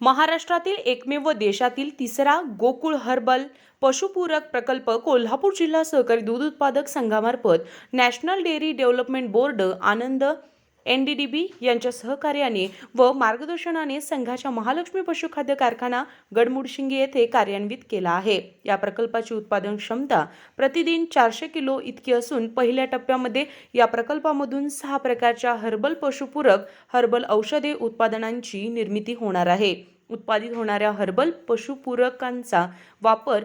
महाराष्ट्रातील एकमेव देशातील तिसरा गोकुळ हर्बल पशुपूरक प्रकल्प कोल्हापूर जिल्हा सहकारी दूध उत्पादक संघामार्फत National Dairy Development Board Anand N D D B यांच्या सहकार्याने व मार्गदर्शनाने संघाच्या महालक्ष्मी पशुखाद्य कारखाना गडमुडशिंगे येथे कार्यान्वित केला आहे. या प्रकल्पाची उत्पादन क्षमता प्रतिदिन चारशे किलो इतकी असून पहिल्या टप्प्यामध्ये या प्रकल्पामधून सहा प्रकारच्या हर्बल पशुपूरक हर्बल औषधे उत्पादनांची निर्मिती होणार आहे. उत्पादित होणाऱ्या हर्बल पशुपूरकांचा वापर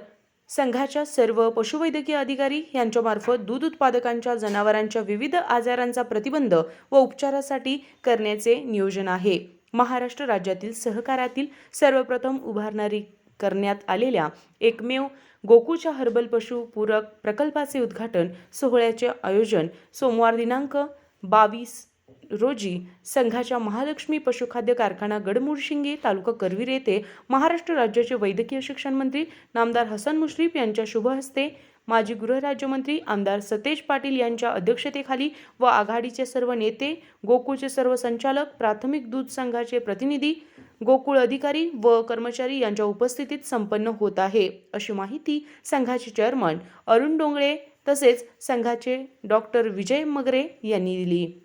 संघाच्या सर्व पशुवैद्यकीय अधिकारी यांच्यामार्फत दूध उत्पादकांच्या जनावरांच्या विविध आजारांचा प्रतिबंध व उपचारासाठी करण्याचे नियोजन आहे. महाराष्ट्र राज्यातील सहकारातील सर्वप्रथम उभारणारी करण्यात आलेल्या एकमेव गोकुळच्या हर्बल पशु पूरक प्रकल्पाचे उद्घाटन सोहळ्याचे आयोजन सोमवार दिनांक बावीस रोजी संघाच्या महालक्ष्मी पशुखाद्य कारखाना गडमुडशिंगे तालुका करवीर येथे महाराष्ट्र राज्याचे वैद्यकीय शिक्षण मंत्री नामदार हसन मुश्रीफ यांच्या शुभ हस्ते माजी गृहराज्यमंत्री आमदार सतेज पाटील यांच्या अध्यक्षतेखाली व आघाडीचे सर्व नेते गोकुळचे सर्व संचालक प्राथमिक दूध संघाचे प्रतिनिधी गोकुळ अधिकारी व कर्मचारी यांच्या उपस्थितीत संपन्न होत आहे अशी माहिती संघाचे चेअरमन अरुण डोंगळे तसेच संघाचे डॉक्टर विजय मगरे यांनी दिली.